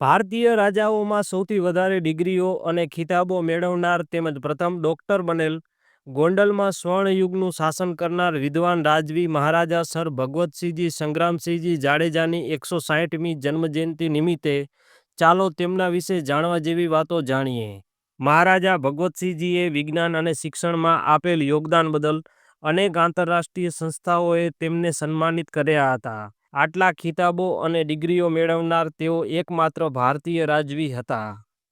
ભારતીય રાજાઓમાં સૌથી વધારે ડિગ્રીઓ અને ખિતાબો મેળવનાર તેમજ પ્રથમ ડૉક્ટર બનેલ ગોંડલમાં સ્વર્ણયુગનું શાસન કરનાર વિદ્વાન રાજવી મહારાજા સર ભગવતસિંહજી સંગ્રામસિંહજી જાડેજાની એકસો સાહીઠમી જન્મજયંતિ નિમિત્તે ચાલો તેમના વિશે જાણવા જેવી વાતો જાણીએ. મહારાજા ભગવતસિંહજીએ વિજ્ઞાન અને શિક્ષણમાં આપેલ યોગદાન બદલ અનેક આંતરરાષ્ટ્રીય સંસ્થાઓએ તેમને સન્માનિત કર્યા હતા. આટલા ખિતાબો અને ડિગ્રીઓ મેળવનાર તેઓ એકમાત્ર ભારતીય રાજવી હતા.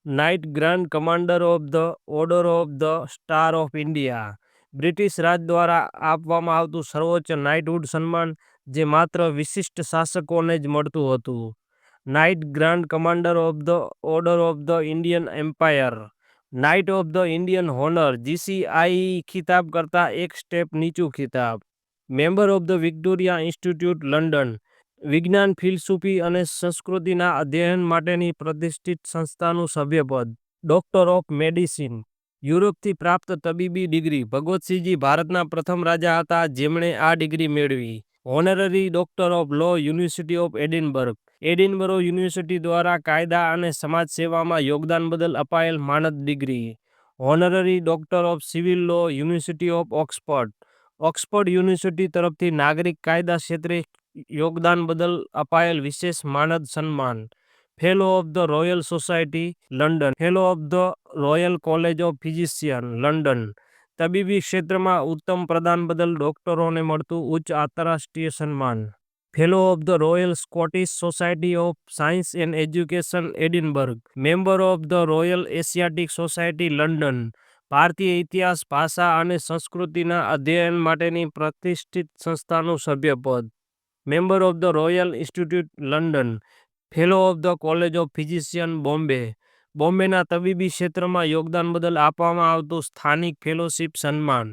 Knight grand commander of the order of the star of India British Raj દ્વારા આપવામાં આવતું સર્વોચ્ચ નાઇટહુડ સન્માન જે માત્ર વિશિષ્ટ શાસકોને જ મળતું હતું. Knight grand commander of the order of the Indian empire knight of the Indian honour GCI ખિતાબ કરતાં એક સ્ટેપ નીચું ખિતાબ. Member of the Victoria institute London વિજ્ઞાન, ફિલસૂફી અને સંસ્કૃતિના અધ્યયન માટેની પ્રતિષ્ઠિત સંસ્થાનું સભ્યપદ, ડોક્ટર ઓફ મેડિસિન, યુરોપથી પ્રાપ્ત તબીબી ડિગ્રી. ભગવતસિંહજી ભારતના પ્રથમ રાજા હતા, જેમણે આ ડિગ્રી મેળવી. Honorary doctor of law, university of Edinburgh. Edinburgh university દ્વારા કાયદા અને સમાજ સેવામાં યોગદાન બદલ અપાયેલ માનદ degree. Honorary doctor of civil law, university of Oxford. Oxford university તરફથી નાગરિક કાયદા ક્ષેત્રે યોગદાન બદલ અપાયેલ વિશેષ માનદ સન્માન. Fellow of the royal society London fellow of the royal college of physician London તબીબી ક્ષેત્રમાં ઉત્તમ પ્રદાન બદલ ડોક્ટરોને મળતું ઉચ્ચ આંતરરાષ્ટ્રીય સન્માન. Fellow of the royal Scottish society of science and education Edinburgh member of the royal Asiatic society London ભારતીય ઇતિહાસ, ભાષા અને સંસ્કૃતિના અધ્યયન માટેની પ્રતિષ્ઠિત સંસ્થાનું સભ્યપદ. Member of the royal institute London fellow of the college of physician Bombay બોમ્બેના તબીબી ક્ષેત્રમાં યોગદાન બદલ આપવામાં આવતું સ્થાનિક ફેલોશિપ સન્માન.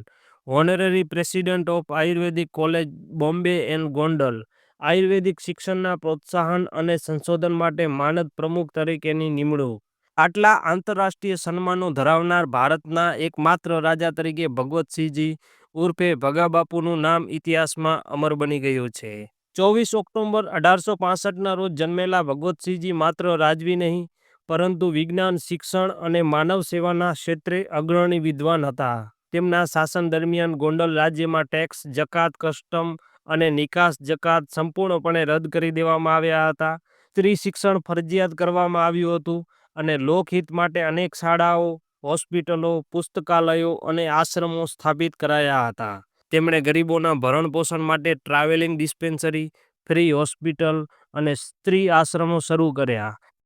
Honorary president of Ayurvedic college Bombay and Gondal આયુર્વેદિક શિક્ષણના પ્રોત્સાહન અને સંશોધન માટે માનદ પ્રમુખ તરીકેની નિમણૂક. આટલા આંતરરાષ્ટ્રીય સન્માનો ધરાવનાર ભારતના એકમાત્ર રાજા તરીકે ભગવતસિંહજી ઉર્ફે ભગાબાપુનું નામ ઇતિહાસમાં અમર બની ગયું છે. ચોવીસ ઓક્ટોબર અઢારસો પાસઠના રોજ જન્મેલા ભગવતસિંહજી માત્ર રાજવી નહીં, પરંતુ વિજ્ઞાન, શિક્ષણ અને માનવ સેવાના ક્ષેત્રે અગ્રણી વિદ્વાન હતા. તેમના શાસન દરમિયાન ગોંડલ રાજ્યમાં ટેક્સ, જકાત, કસ્ટમ અને નિકાસ જકાત સંપૂર્ણપણે રદ કરી દેવામાં આવ્યા હતા. સ્ત્રી શિક્ષણ ફરજિયાત કરવામાં આવ્યું હતું અને લોકહિત માટે અનેક શાળાઓ, હોસ્પિટલો, પુસ્તકાલયો અને આશ્રમો સ્થાપિત કરાયા હતા. તેમણે ગરીબોના ભરણ પોષણ માટે ટ્રાવેલિંગ ડિસ્પેન્સરી ફ્રી હોસ્પિટલ અને સ્ત્રી આશ્રમો શરૂ કર્યા.